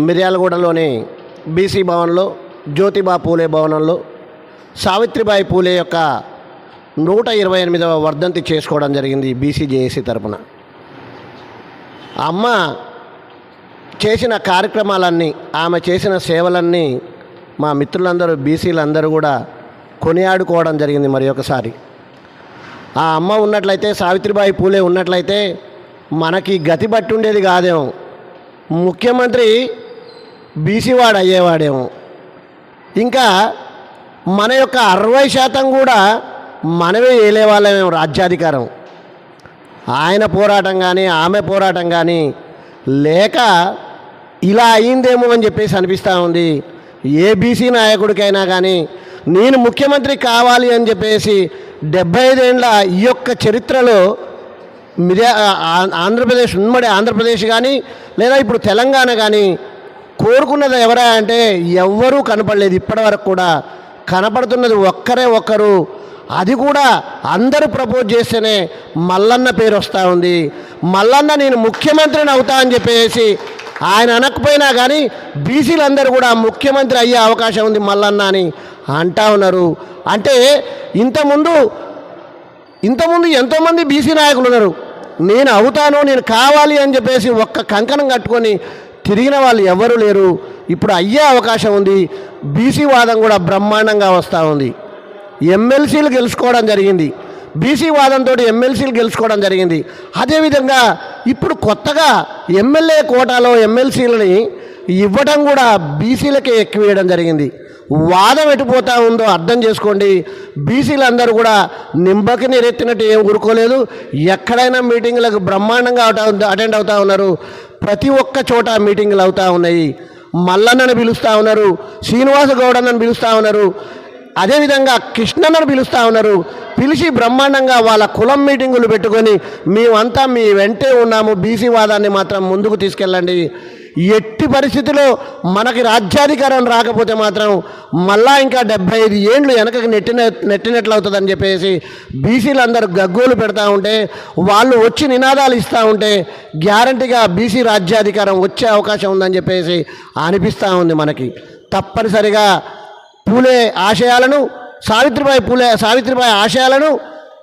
మిర్యాలగూడలోని BC భవన్లో జ్యోతిబా పూలే భవనంలో సావిత్రిబాయి పూలే యొక్క నూట ఇరవై ఎనిమిదవ వర్ధంతి చేసుకోవడం జరిగింది బీసీ జేఏసీ తరపున. అమ్మ చేసిన కార్యక్రమాలన్నీ ఆమె చేసిన సేవలన్నీ మా మిత్రులందరూ బీసీలందరూ కూడా కొనియాడుకోవడం జరిగింది మరి ఒకసారి. ఆ అమ్మ ఉన్నట్లయితే సావిత్రిబాయి పూలే ఉన్నట్లయితే మనకి గతి పట్టి ఉండేది కాదేమో. ముఖ్యమంత్రి బీసీవాడు అయ్యేవాడేమో ఇంకా మన యొక్క అరవై శాతం కూడా మనమే ఏలేవాళ్ళమేమో రాజ్యాధికారం. ఆయన పోరాటం కానీ ఆమె పోరాటం కానీ లేక ఇలా అయిందేమో అని చెప్పేసి అనిపిస్తూ ఉంది. ఏ బీసీ నాయకుడికైనా కానీ నేను ముఖ్యమంత్రి కావాలి అని చెప్పేసి డెబ్బై ఐదేండ్ల ఈ యొక్క చరిత్రలో మిర్యా ఆంధ్రప్రదేశ్ ఉమ్మడి ఆంధ్రప్రదేశ్ కానీ లేదా ఇప్పుడు తెలంగాణ కానీ కోరుకున్నది ఎవరా అంటే ఎవ్వరూ కనపడలేదు. ఇప్పటివరకు కూడా కనపడుతున్నది ఒక్కరే ఒక్కరు. అది కూడా అందరూ ప్రపోజ్ చేస్తేనే మల్లన్న పేరు వస్తూ ఉంది. మల్లన్న నేను ముఖ్యమంత్రిని అవుతా అని చెప్పేసి ఆయన అనకపోయినా కానీ బీసీలందరూ కూడా ముఖ్యమంత్రి అయ్యే అవకాశం ఉంది మల్లన్న అని అంటా ఉన్నారు. అంటే ఇంతకుముందు ఇంతకుముందు ఎంతోమంది బీసీ నాయకులు ఉన్నారు. నేను అవుతాను నేను కావాలి అని చెప్పేసి ఒక్క కంకణం కట్టుకొని తిరిగిన వాళ్ళు ఎవరు లేరు. ఇప్పుడు అయ్యే అవకాశం ఉంది. బీసీ వాదం కూడా బ్రహ్మాండంగా వస్తూ ఉంది. ఎమ్మెల్సీలు గెలుచుకోవడం జరిగింది. బీసీ వాదంతో ఎమ్మెల్సీలు గెలుచుకోవడం జరిగింది. అదేవిధంగా ఇప్పుడు కొత్తగా ఎమ్మెల్యే కోటాలో ఎమ్మెల్సీలని ఇవ్వడం కూడా బీసీలకే ఎక్కివేయడం జరిగింది. వాదం ఎటుపోతా ఉందో అర్థం చేసుకోండి. బీసీలందరూ కూడా నింబకి నీరెత్తినట్టు ఏం ఊరుకోలేదు. ఎక్కడైనా మీటింగ్లకు బ్రహ్మాండంగా అటెండ్ అవుతా ఉన్నారు. ప్రతి ఒక్క చోట మీటింగ్లు అవుతూ ఉన్నాయి. మల్లన్నని పిలుస్తూ ఉన్నారు. శ్రీనివాస గౌడన్నని పిలుస్తూ ఉన్నారు. అదేవిధంగా కృష్ణన్నను పిలుస్తూ ఉన్నారు. పిలిచి బ్రహ్మాండంగా వాళ్ళ కులం మీటింగులు పెట్టుకొని మేమంతా మీ వెంటే ఉన్నాము. బీసీ వాదాన్ని మాత్రం ముందుకు తీసుకెళ్ళండి. ఎట్టి పరిస్థితిలో మనకి రాజ్యాధికారం రాకపోతే మాత్రం మళ్ళా ఇంకా డెబ్బై ఐదు ఏండ్లు వెనకకి నెట్టిన నెట్టినట్లు అవుతుందని చెప్పేసి బీసీలందరూ గగ్గోలు పెడతా ఉంటే వాళ్ళు వచ్చి నినాదాలు ఇస్తూ ఉంటే గ్యారంటీగా బీసీ రాజ్యాధికారం వచ్చే అవకాశం ఉందని చెప్పేసి అనిపిస్తూ ఉంది మనకి. తప్పనిసరిగా పూలే ఆశయాలను సావిత్రిబాయి పూలే సావిత్రిబాయి ఆశయాలను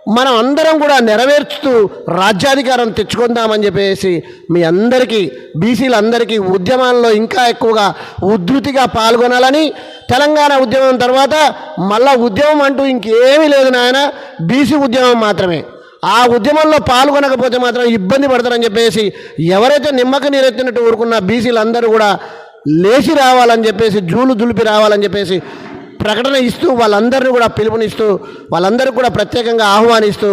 మనం అందరం కూడా నెరవేర్చుతూ రాజ్యాధికారం తెచ్చుకుందామని చెప్పేసి మీ అందరికీ బీసీలందరికీ ఉద్యమాల్లో ఇంకా ఎక్కువగా ఉధృతిగా పాల్గొనాలని తెలంగాణ ఉద్యమం తర్వాత మళ్ళా ఉద్యమం అంటూ ఇంకేమీ లేదు నాయన బీసీ ఉద్యమం మాత్రమే. ఆ ఉద్యమంలో పాల్గొనకపోతే మాత్రం ఇబ్బంది పడతారని చెప్పేసి ఎవరైతే నిమ్మక నీరెత్తినట్టు ఊరుకున్న బీసీలందరూ కూడా లేచి రావాలని చెప్పేసి జూలు దులిపి రావాలని చెప్పేసి ప్రకటన ఇస్తూ వాళ్ళందరినీ కూడా పిలుపునిస్తూ వాళ్ళందరికీ కూడా ప్రత్యేకంగా ఆహ్వానిస్తూ